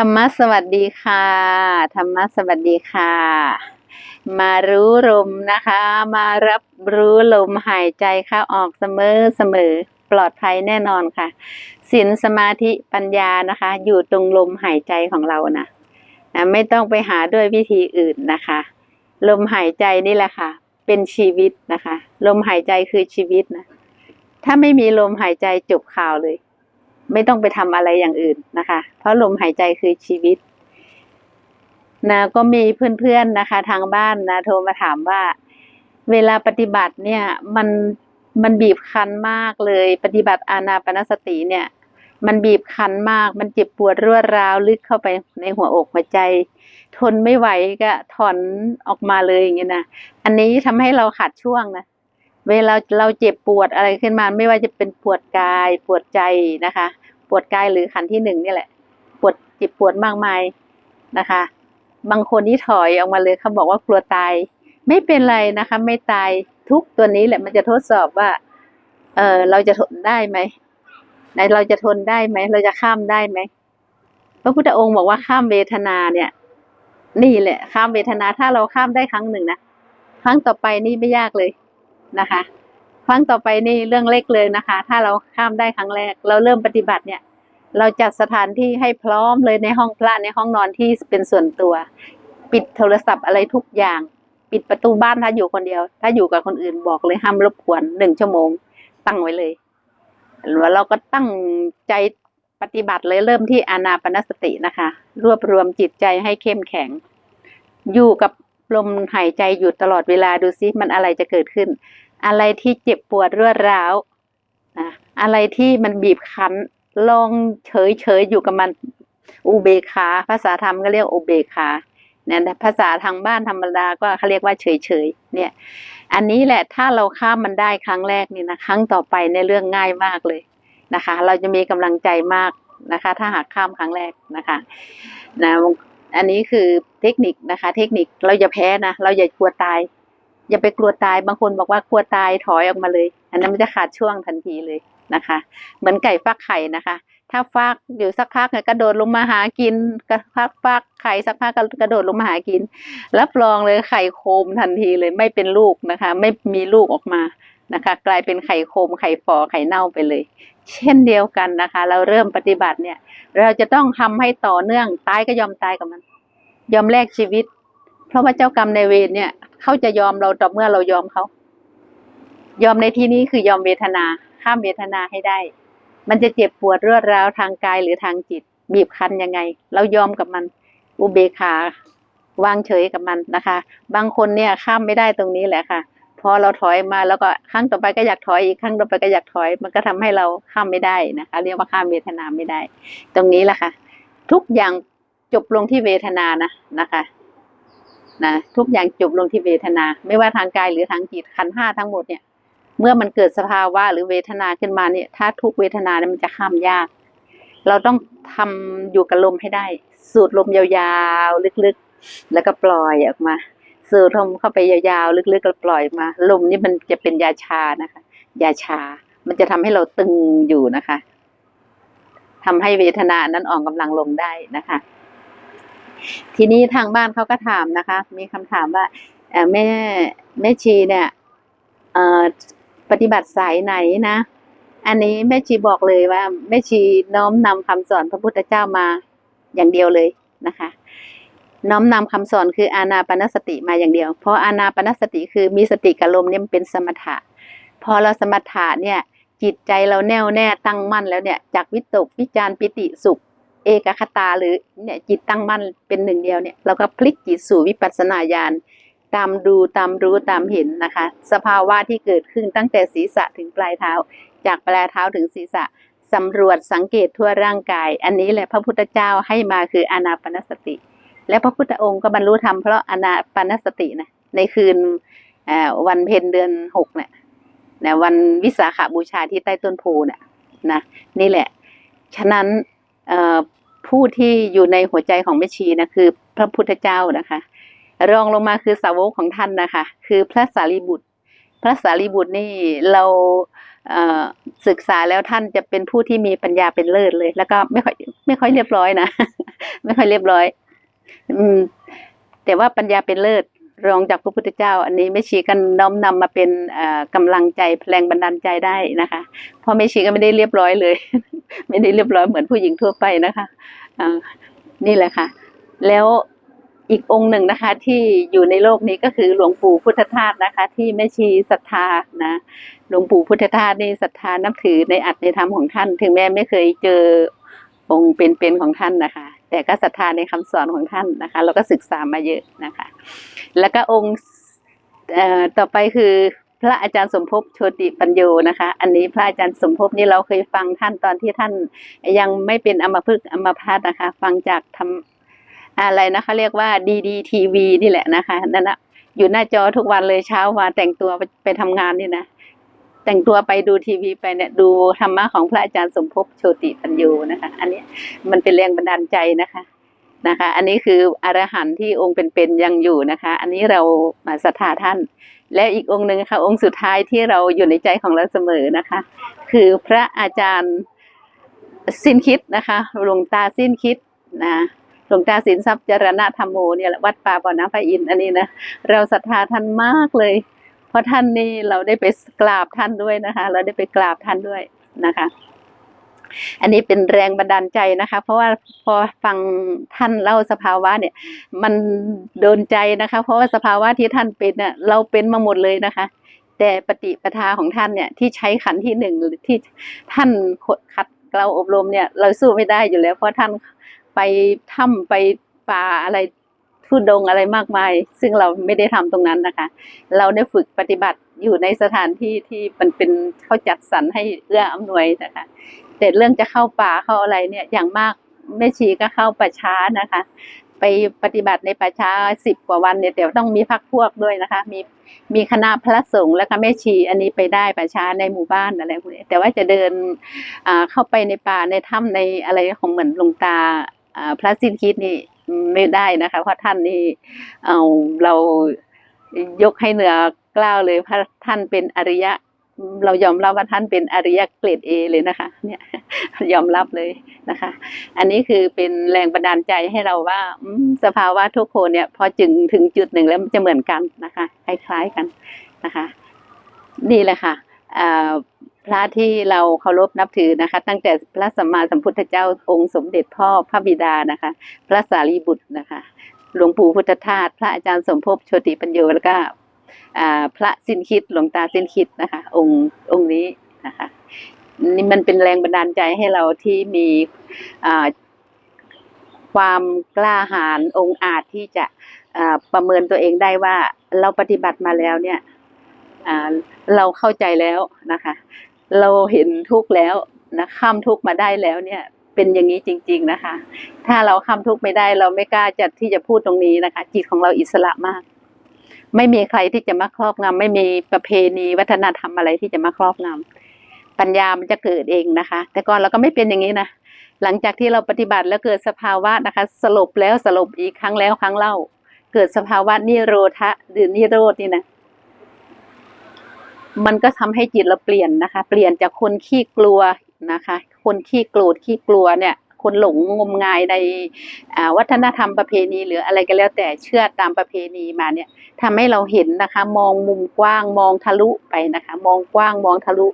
ธรรมะสวัสดีค่ะ ธรรมะสวัสดีค่ะ มารู้ลมนะคะ มารับรู้ลมหายใจเข้าออกเสมอเสมอปลอดภัยแน่นอนค่ะศีลสมาธิปัญญานะคะ อยู่ตรงลมหายใจของเรานะนะไม่ต้องไปหาด้วยวิธีอื่นนะคะ ลมหายใจนี่แหละค่ะ เป็นชีวิตนะคะ ลมหายใจคือชีวิตนะถ้าไม่มีลมหายใจจบข่าวเลย ไม่ต้องไปทำอะไรอย่างอื่นนะคะ เพราะลมหายใจคือชีวิตนะก็มีเพื่อนๆนะคะ ทางบ้านนะโทรมาถามว่า เวลาปฏิบัติเนี่ย มันมันบีบคั้นมากเลย ปฏิบัติอานาปนสติเนี่ย มันบีบคั้นมาก มันเจ็บปวดรวดร้าวลึกเข้าไปในหัวอกหัวใจ ทนไม่ไหวก็ถอนออกมาเลยอย่างเงี้ยนะอันนี้ทำให้เราขาดช่วงนะ เวลาเราเจ็บปวดอะไรขึ้นมา ไม่ว่าจะเป็นปวดกาย ปวดใจนะคะ ปวดกายหรือขันที่หนึ่งนี่แหละ ปวดเจ็บปวดมากมายนะคะ บางคนที่ถอยออกมาเลยเขาบอกว่ากลัวตาย ไม่เป็นไรนะคะ ไม่ตายทุกตัวนี้แหละมันจะทดสอบว่า เออเราจะทนได้ไหมไหนเราจะทนได้ไหมเราจะข้ามได้ไหมพระพุทธองค์บอกว่าข้ามเวทนาเนี่ย นี่แหละ ข้ามเวทนาถ้าเราข้ามได้ครั้งหนึ่งนะครั้งต่อไปนี่ไม่ยากเลย นะคะ ครั้งต่อไปนี่เรื่องเล็กเลยนะคะ ถ้าเราข้ามได้ครั้งแรก เราเริ่มปฏิบัติเนี่ย เราจัดสถานที่ให้พร้อมเลยในห้องพระในห้องนอนที่เป็นส่วนตัว ปิดโทรศัพท์อะไรทุกอย่าง ปิดประตูบ้านถ้าอยู่คนเดียว ถ้าอยู่กับคนอื่นบอกเลยห้ามรบกวนหนึ่งชั่วโมง ตั้งไว้เลยแล้วเราก็ตั้งใจปฏิบัติเลยเริ่มที่อานาปนสตินะคะ รวบรวมจิตใจให้เข้มแข็ง อยู่กับ ลมหายใจอยู่ตลอดเวลาดูซิมันอะไรจะเกิดขึ้น อะไรที่เจ็บปวดรวดร้าวนะอะไรที่มันบีบคั้นลองเฉยเฉยอยู่กับมันอุเบกขาภาษาธรรมก็เรียกอุเบกขาเนี่ยภาษาทางบ้านธรรมดาก็เขาเรียกว่าเฉยเฉยเนี่ย อันนี้แหละถ้าเราข้ามมันได้ครั้งแรกนี่นะครั้งต่อไปในเรื่องง่ายมากเลยนะคะ เราจะมีกำลังใจมากนะคะ ถ้าหากข้ามครั้งแรกนะคะนะ อันนี้คือเทคนิคนะคะ เทคนิคเราอย่าแพ้นะเราอย่ากลัวตาย อย่าไปกลัวตายบางคนบอกว่ากลัวตายถอยออกมาเลย อันนั้นมันจะขาดช่วงทันทีเลยนะคะ เหมือนไก่ฟักไข่นะคะ ถ้าฟักอยู่สักพักเนี่ยกระโดดลงมาหากินกระพักฟักไข่สักพักก็กระโดดลงมาหากินรับรองเลยไข่โคมทันทีเลยไม่เป็นลูกนะคะ ไม่มีลูกออกมา นะคะ กลายเป็นไข่โคมไข่ฟอไข่เน่าไปเลย เช่นเดียวกันนะคะ เราเริ่มปฏิบัติเนี่ย เราจะต้องทำให้ต่อเนื่องตายก็ยอมตายกับมัน ยอมแลกชีวิต เพราะว่าเจ้ากรรมในเวรเนี่ย เขาจะยอมเราต่อเมื่อเรายอมเขา ยอมในที่นี้คือยอมเวทนา ข้ามเวทนาให้ได้ มันจะเจ็บปวดรวดร้าวทางกายหรือทางจิต บีบคั้นยังไง เรายอมกับมัน อุเบกขาวางเฉยกับมันนะคะ บางคนเนี่ยข้ามไม่ได้ตรงนี้แหละค่ะ อเราถอยมาแล้วก็ครั้งต่อไปก็อยากถอยอีกครั้งต่อไปก็อยากถอย มันก็ทำให้เราข้ามไม่ได้นะคะ เรียกว่าข้ามเวทนาไม่ได้ ตรงนี้แหละค่ะ ทุกอย่างจบลงที่เวทนานะนะคะนะทุกอย่างจบลงที่เวทนา ไม่ว่าทางกายหรือทางจิตขันห้าทั้งหมดเนี่ย เมื่อมันเกิดสภาวะหรือเวทนาขึ้นมาเนี่ย ถ้าทุกเวทนาเนี่ยมันจะข้ามยาก เราต้องทำอยู่กับลมให้ได้ สูดลมยาวๆ ลึกๆ แล้วก็ปล่อยออกมา สูดลมเข้าไปยาวๆ ลึกๆแล้วปล่อยมา ลมนี่มันจะเป็นยาชานะคะ ยาชา มันจะทำให้เราตึงอยู่นะคะทำให้เวทนานั้นอ่อนกำลังลงได้นะคะ ทีนี้ทางบ้านเขาก็ถามนะคะ มีคำถามว่าแม่แม่ชีเนี่ยปฏิบัติสายไหนนะ อันนี้แม่ชีบอกเลยว่าแม่ชีน้อมนำคำสอนพระพุทธเจ้ามาอย่างเดียวเลยนะคะ น้อมนำคำสอนคืออานาปนสติมาอย่างเดียว เพราะอานาปนสติคือมีสติกับลมเนี่ยเป็นสมถะ พอเราสมถะเนี่ยจิตใจเราแน่วแน่ตั้งมั่นแล้วเนี่ยจากวิตกวิจารปิติสุข เอกคตาหรือเนี่ยจิตตั้งมั่นเป็นหนึ่งเดียวเนี่ยเราก็พลิกจิตสู่วิปัสสนาญาณตามดูตามรู้ตามเห็นนะคะ สภาวะที่เกิดขึ้นตั้งแต่ศีรษะถึงปลายเท้า จากปลายเท้าถึงศีรษะสำรวจสังเกตทั่วร่างกาย อันนี้แหละพระพุทธเจ้าให้มาคืออานาปนสติ และพระพุทธองค์ก็บรรลุธรรมเพราะอานาปานสตินะในคืนวันเพ็ญเดือนหกเนี่ยนะวันวิสาขบูชาที่ใต้ต้นโพเนี่ยนะนี่แหละ ฉะนั้นผู้ที่อยู่ในหัวใจของแม่ชีนะคือพระพุทธเจ้านะคะ รองลงมาคือสาวกของท่านนะคะ คือพระสารีบุตร พระสารีบุตรนี่เราเศึกษาแล้วท่านจะเป็นผู้ที่มีปัญญาเป็นเลิศเลย แล้วก็ไม่ค่อยไม่ค่อยเรียบร้อยนะ ไม่ค่อยเรียบร้อย อืม แต่ว่าปัญญาเป็นเลิศรองจากพระพุทธเจ้า อันนี้แม่ชีกันน้อมนำมาเป็นเอ่อกำลังใจแรงบันดาลใจได้นะคะเพราะแม่ชีก็ไม่ได้เรียบร้อยเลย ไม่ได้เรียบร้อยเหมือนผู้หญิงทั่วไปนะคะอนี่แหละค่ะ แล้วอีกองค์หนึ่งนะคะที่อยู่ในโลกนี้ก็คือหลวงปู่พุทธทาสนะคะ ที่แม่ชีศรัทธานะหลวงปู่พุทธทาสนี่ศรัทธานับถือในอัตในธรรมของท่าน ถึงแม้ไม่เคยเจอองค์เป็นๆของท่านนะคะ แต่ก็ศรัทธาในคำสอนของท่านนะคะแล้วก็ศึกษามาเยอะนะคะ แล้วก็องค์ต่อไปคือพระอาจารย์สมภพโชติปัญโยนะคะ อันนี้พระอาจารย์สมภพนี่เราเคยฟังท่านตอนที่ท่านยังไม่เป็นอมพฤกอมพาตนะคะ ฟังจากทำอะไรนะคะ เรียกว่าดีดีทีวีนี่แหละนะคะนั่นนะอยู่หน้าจอทุกวันเลยเช้ามาแต่งตัวไปไปทำงานนี่นะ แต่งตัวไปดูทีวีไปเนี่ยดูธรรมะของพระอาจารย์สมภพโชติปัญโยนะคะ อันนี้มันเป็นแรงบันดาลใจนะคะนะคะ อันนี้คืออรหันต์ที่องค์เป็นๆยังอยู่นะคะ อันนี้เรามาศรัทธาท่าน และอีกองค์หนึ่งค่ะ องค์สุดท้ายที่เราอยู่ในใจของเราเสมอนะคะ คือพระอาจารย์สิ้นคิดนะคะหลวงตาสิ้นคิดนะหลวงตาสินทรัพย์จรณะธรรมโมเนี่ยวัดป่าบ่อน้ำพระอินทร์อันนี้นะเราศรัทธาท่านมากเลย เพราะท่านนี่เราได้ไปกราบท่านด้วยนะคะ เราได้ไปกราบท่านด้วยนะคะ อันนี้เป็นแรงบันดาลใจนะคะ เพราะว่าพอฟังท่านเล่าสภาวะเนี่ย มันโดนใจนะคะ เพราะว่าสภาวะที่ท่านเป็นเน่ยเราเป็นมาหมดเลยนะคะแต่ปฏิปทาของท่านเนี่ยที่ใช้ขันที่หนึ่งหรือที่ท่านขัดเราอบรมเนี่ย เราสู้ไม่ได้อยู่แล้ว เพราะท่านไปถ้ำไปป่าอะไร ทุดงอะไรมากมาย ซึ่งเราไม่ได้ทำตรงนั้นนะคะ เราได้ฝึกปฏิบัติอยู่ในสถานที่ที่มันเป็นเขาจัดสรรให้เอื้ออำนวยนะคะ แต่เรื่องจะเข้าป่าเข้าอะไรเนี่ยอย่างมากแม่ชีก็เข้าป่าช้านะคะ ไปปฏิบัติในป่าช้าสิบกว่าวันเนี่ยแต่ต้องมีพักพวกด้วยนะคะ มีมีคณะพระสงฆ์แล้วก็แม่ชีอันนี้ไปได้ป่าช้าในหมู่บ้านอะไรพวกนี้แต่ว่าจะเดินเข้าไปในป่าในถ้ำในอะไรของเหมือนหลวงตาอ่าพระสิ้นคิดนี่ ไม่ได้นะคะ เพราะท่านนี่เอาเรายกให้เหนือกล้าวเลยเพราะท่านเป็นอริยะ เรายอมรับว่าท่านเป็นอริยะเกรดเอเลยนะคะ เนี่ยยอมรับเลยนะคะ อันนี้คือเป็นแรงบันดาลใจให้เราว่าสภาวะทุกคนเนี่ย พอจึงถึงจุดหนึ่งแล้วมันจะเหมือนกันนะคะ คล้ายๆกันนะคะ นี่แหละค่ะ พระที่เราเคารพนับถือนะคะ ตั้งแต่พระสัมมาสัมพุทธเจ้าองค์สมเด็จพ่อพระบิดานะคะ พระสารีบุตรนะคะ หลวงปู่พุทธทาสพระอาจารย์สมภพโชติปัญโยแล้วก็อ่าพระสิ้นคิดหลวงตาสิ้นคิดนะคะ องค์องค์นี้นะคะนี่มันเป็นแรงบันดาลใจให้เราที่มีอ่าความกล้าหาญองค์อาจที่จะอ่าประเมินตัวเองได้ว่าเราปฏิบัติมาแล้วเนี่ยอ่าเราเข้าใจแล้วนะคะ เราเห็นทุกข์แล้วนะข้ามทุกข์มาได้แล้วเนี่ย เป็นอย่างนี้จริง ๆนะคะ ถ้าเราข้ามทุกข์ไม่ได้ เราไม่กล้าจะที่จะพูดตรงนี้นะคะ จิตของเราอิสระมาก ไม่มีใครที่จะมาครอบงำไม่มีประเพณีวัฒนธรรมอะไรที่จะมาครอบงำปัญญามันจะเกิดเองนะคะ แต่ก่อนเราก็ไม่เป็นอย่างนี้นะหลังจากที่เราปฏิบัติแล้วเกิดสภาวะนะคะ สลบแล้วสลบอีกครั้งแล้วครั้งเล่า เกิดสภาวะนิโรธะหรือนิโรธนี่นะ มันก็ทำให้จิตเราเปลี่ยนนะคะ เปลี่ยนจากคนขี้กลัวนะคะ คนขี้โกรธขี้กลัวเนี่ย คนหลงงมงายในวัฒนธรรมประเพณี หรืออะไรก็แล้วแต่เชื่อตามประเพณีมาเนี่ยทำให้เราเห็นนะคะ มองมุมกว้างมองทะลุไปนะคะ มองกว้างมองทะลุ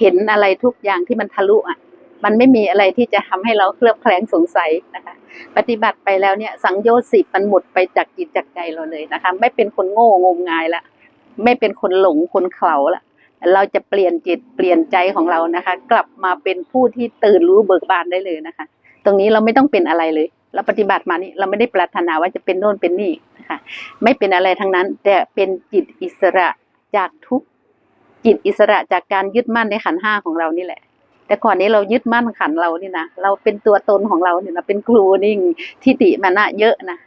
เห็นอะไรทุกอย่างที่มันทะลุอะมันไม่มีอะไรที่จะทำให้เราเคลือบแคลงสงสัยนะคะ ปฏิบัติไปแล้วเนี่ยสังโยชน์สิบมันหมดไปจากจิตจากใจเราเลยนะคะ ไม่เป็นคนโง่งมงายละ ไม่เป็นคนหลงคนเขลาละเราจะเปลี่ยนจิตเปลี่ยนใจของเรานะคะ กลับมาเป็นผู้ที่ตื่นรู้เบิกบานได้เลยนะคะ ตรงนี้เราไม่ต้องเป็นอะไรเลย เราปฏิบัติมานี่เราไม่ได้ปรารถนาว่าจะเป็นโน่นเป็นนี่นะคะไม่เป็นอะไรทั้งนั้น แต่เป็นจิตอิสระจากทุกจิตอิสระจากการยึดมั่นในขันห้าของเรานี่แหละ แต่ก่อนนี้เรายึดมั่นขันเรานี่นะเราเป็นตัวตนของเราเนี่ยนะเป็นครูนิ่งทิฏฐิมานะเยอะนะ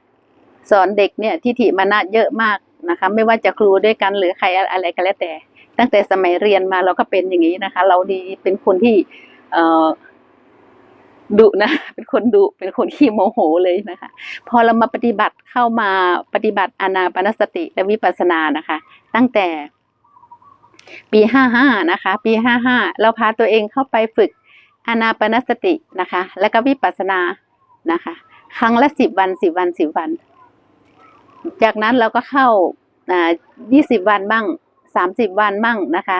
สอนเด็กเนี่ยทิฏฐิมานะเยอะมาก นะคะ ไม่ว่าจะครูด้วยกันหรือใครอะไรก็แล้วแต่ ตั้งแต่สมัยเรียนมาเราก็เป็นอย่างนี้นะคะ เราดีเป็นคนที่เดุนะ เป็นคนดุ เป็นคนขี้โมโหเลยนะคะ พอเรามาปฏิบัติเข้ามาปฏิบัติอานาปนสติและวิปัสสนานะคะ ตั้งแต่ปีห้าห้านะคะ ปีห้าห้าเราพาตัวเองเข้าไปฝึกอานาปนสตินะคะ แล้วก็วิปัสสนานะคะ ครั้งละสิบวันสิบวันสิบวัน จากนั้นเราก็เข้าอ่ายี่สิบวันบ้างสามสิบวันบ้างนะคะ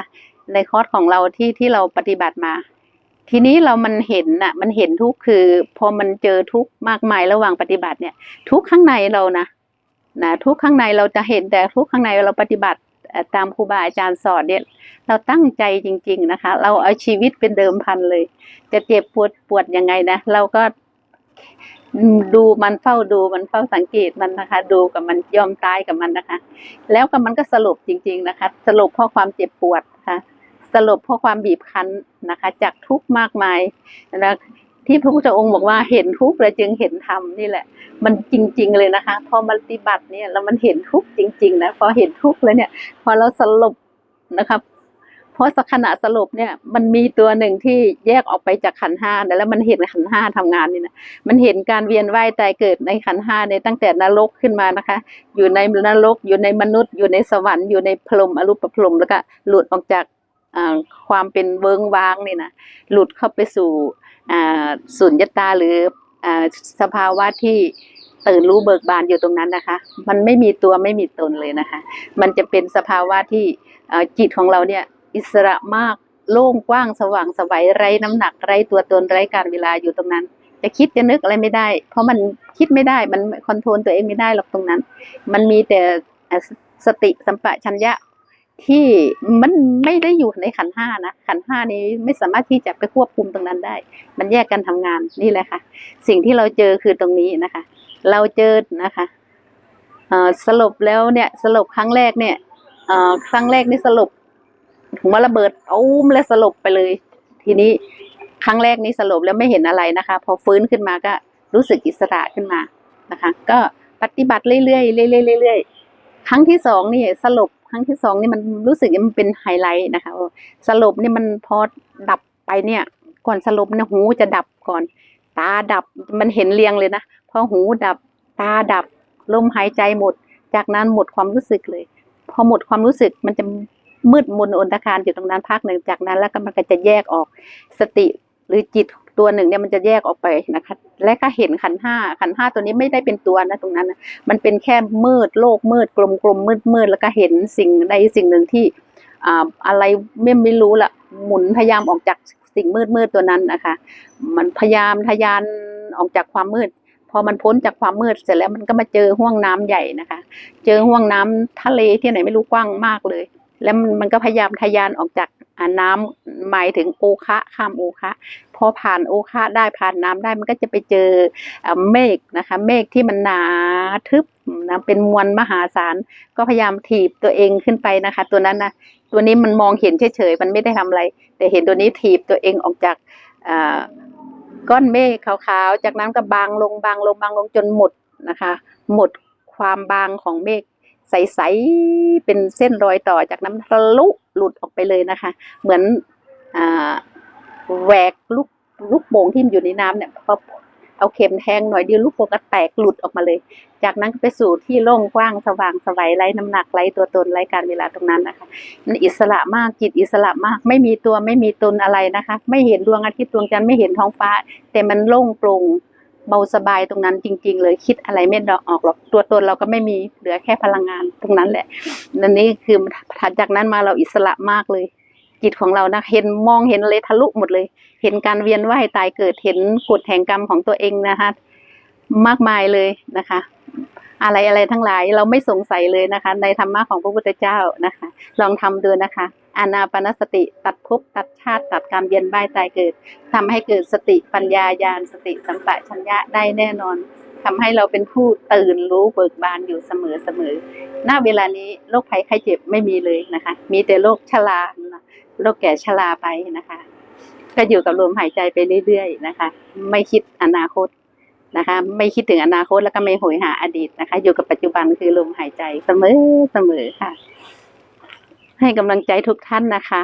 ในคอร์สของเราที่ที่เราปฏิบัติมา ทีนี้เรามันเห็นน่ะ มันเห็นทุกคือ พอมันเจอทุกมากมายระหว่างปฏิบัติเนี่ย ทุกข้างในเรานะนะทุกข้างในเราจะเห็นแต่ทุกข้างในเราปฏิบัติตามครูบาอาจารย์สอนเนี่ย เราตั้งใจจริง ๆนะคะ เราเอาชีวิตเป็นเดิมพันเลย จะเจ็บปวดปวดยังไงนะ เราก็ ดูมันเฝ้าดูมันเฝ้าสังเกตมันนะคะ ดูกับมันยอมตายกับมันนะคะ แล้วก็มันก็สรุปจริง ๆนะคะ สรุปเพราะความเจ็บปวดนะคะสรุปเพราะความบีบคั้นนะคะ จากทุกมากมายนะที่พระพุทธองค์บอกว่าเห็นทุกข์แล้วจึงเห็นธรรมนี่แหละ มันจริง ๆ เลยนะคะพอมันปฏิบัติเนี่ยแล้วมันเห็นทุกข์จริง ๆ นะพอเห็นทุกข์แล้วเนี่ย พอเราสรุปนะครับ เพราะสักขณะสรุปเนี่ยมันมีตัวหนึ่งที่แยกออกไปจากขันห้าแล้วมันเห็นขันห้าทำงานนี่นะมันเห็นการเวียนว่ายตายเกิดในขันห้าเนี่ยตั้งแต่นรกขึ้นมานะคะ อยู่ในนรกอยู่ในมนุษย์ อยู่ในสวรรค์อยู่ในพรหมอรูปพรหมแล้วก็หลุดออกจากความเป็นเวิงว้างนี่นะหลุดเข้าไปสู่สุญญตาหรืออสภาวะที่ตื่นรู้เบิกบานอยู่ตรงนั้นนะคะ มันไม่มีตัวไม่มีตนเลยนะคะ มันจะเป็นสภาวะที่จิตของเราเนี่ย อิสระมากโล่งกว้างสว่างสวัยไร้น้ำหนักไร้ตัวตนไร้การเวลาอยู่ตรงนั้น จะคิดจะนึกอะไรไม่ได้ เพราะมันคิดไม่ได้มันคอนโทรลตัวเองไม่ได้หรอกตรงนั้น มันมีแต่สติสัมปชัญญะที่มันไม่ได้อยู่ในขันห้านะขันห้านี้ไม่สามารถที่จะไปควบคุมตรงนั้นได้ มันแยกกันทำงานนี่แหละค่ะ สิ่งที่เราเจอคือตรงนี้นะคะ เราเจอนะคะสรุปแล้วเนี่ยสรุปครั้งแรกเนี่ยครั้งแรกนี่สรุป ถุงมระเบิดอุ้มแล้วสลบไปเลย ทีนี้ครั้งแรกนี้สลบแล้วไม่เห็นอะไรนะคะ พอฟื้นขึ้นมาก็รู้สึกอิสระขึ้นมานะคะ ก็ปฏิบัติเรื่อยๆเรื่อยๆเรื่อยๆครั้งที่สองนี่สลบครั้งที่สองนี่มันรู้สึกมันเป็นไฮไลท์นะคะสลบนี่มันพอดับไปเนี่ย ก่อนสลบเนี่ยหูจะดับก่อน ตาดับมันเห็นเรียงเลยนะพอหูดับตาดับลมหายใจหมด จากนั้นหมดความรู้สึกเลย พอหมดความรู้สึกมันจะ มืดมนอนตะการอยู่ตรงนั้นพักหนึ่งจากนั้น แล้วก็มันก็จะแยกออกสติหรือจิตตัวหนึ่งเนี่ยมันจะแยกออกไปนะคะ และก็เห็นขันห้าขันห้าตัวนี้ไม่ได้เป็นตัวนะตรงนั้นนะมันเป็นแค่มืดโลกมืดกลมกลมมืดมืดแล้วก็เห็นสิ่งใดสิ่งหนึ่งที่อ่าอะไรไม่ไม่รู้ละหมุนพยายามออกจากสิ่งมืดมืดตัวนั้นนะคะ มันพยายามทะยานออกจากความมืด พอมันพ้นจากความมืดเสร็จแล้วมันก็มาเจอห้วงน้ำใหญ่นะคะ เจอห้วงน้ำทะเลที่ไหนไม่รู้กว้างมากเลย แล้วมันก็พยายามทะยานออกจากน้ำหมายถึงโอคะข้ามโอคะพอผ่านโอคะได้ผ่านน้ำได้มันก็จะไปเจอเมฆนะคะ เมฆที่มันหนาทึบนะเป็นมวลมหาศาลก็พยายามถีบตัวเองขึ้นไปนะคะ ตัวนั้นนะตัวนี้มันมองเห็นเฉยๆมันไม่ได้ทำอะไร แต่เห็นตัวนี้ถีบตัวเองออกจากก้อนเมฆขาวๆจากนั้นก็บางลงบางลงบางลงจนหมดนะคะ หมดความบางของเมฆ ใสๆเป็นเส้นรอยต่อจากน้ำทะลุหลุดออกไปเลยนะคะ เหมือนอแหวกลูกลูกโป่งที่อยู่ในน้ำเนี่ยพอเอาเข็มแทงหน่อยเดียวลูกโป่งก็แตกหลุดออกมาเลย จากนั้นก็ไปสู่ที่โล่งกว้างสว่างสวัยไร้น้ำหนักไร้ตัวตนไร้การเวลาตรงนั้นนะคะมันอิสระมากจิตอิสระมาก ไม่มีตัวไม่มีตนอะไรนะคะ ไม่เห็นดวงอาทิตย์ดวงจันทร์ไม่เห็นท้องฟ้า แต่มันโล่งโปร่ง เบาสบายตรงนั้นจริง ๆ เลยคิดอะไรไม่ออกหรอกตัวตนเราก็ไม่มีเหลือแค่พลังงานตรงนั้นแหละนั่นนี่คือถัดจากนั้นมาเราอิสระมากเลย จิตของเรานะเห็นมองเห็นเลยทะลุหมดเลย เห็นการเวียนว่ายตายเกิดเห็นกฎแห่งกรรมของตัวเองนะคะมากมายเลยนะคะ อะไรอะไรทั้งหลายเราไม่สงสัยเลยนะคะ ในธรรมะของพระพุทธเจ้านะคะ ลองทำดูนะคะ อานาปนสติตัดภพตัดชาติตัดการเวียนว่ายตายเกิดทำให้เกิดสติปัญญาญาณสติสัมปชัญญะได้แน่นอนทำให้เราเป็นผู้ตื่นรู้เบิกบานอยู่เสมอเสมอณเวลานี้โรคภัยไข้เจ็บไม่มีเลยนะคะ มีแต่โรคชราโรคแก่ชราไปนะคะ ก็อยู่กับลมหายใจไปเรื่อยๆนะคะ ไม่คิดอนาคตนะคะ ไม่คิดถึงอนาคตแล้วก็ไม่โหยหาอดีตนะคะ อยู่กับปัจจุบันคือลมหายใจเสมอเสมอค่ะ ให้กำลังใจทุกท่านนะคะ